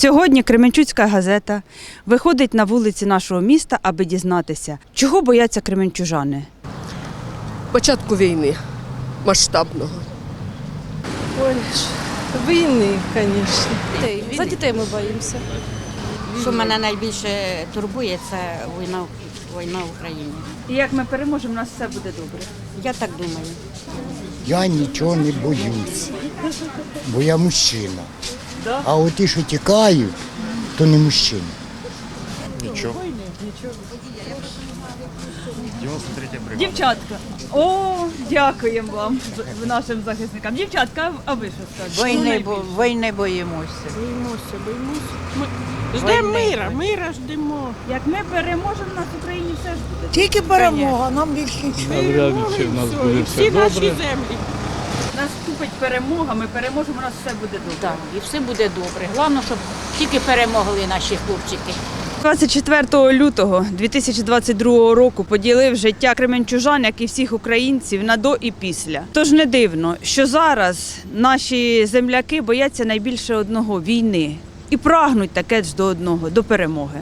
Сьогодні Кременчуцька газета виходить на вулиці нашого міста, аби дізнатися, чого бояться кременчужани. початку війни масштабного. Ой, війни, звісно. Дітей. За дітей ми боїмося. Що мене найбільше турбує, це війна, війна в Україні. І як ми переможемо, у нас все буде добре. Я так думаю. Я нічого не боюсь, бо я мужчина. А от ті, що тікають, то не мужчини. мужчина. Дівчатка, о, дякуємо вам, нашим захисникам. Дівчатка, а ви що скажете? Війни, бо- війни боїмося. Боїмося, боїмося. Ждемо мира, мира ждемо. Як ми переможемо, нас в Україні все ж буде. Тільки перемога, нам більше нічого. Навряд чи в нас буде все добре. Наші землі. Наступить перемога, ми переможемо, у нас все буде добре. Так, і все буде добре. Головне, щоб тільки перемогли наші хлопчики. 24 лютого 2022 року поділив життя кременчужан, як і всіх українців, на до і після. Тож не дивно, що зараз наші земляки бояться найбільше одного війни і прагнуть таке ж до одного до перемоги.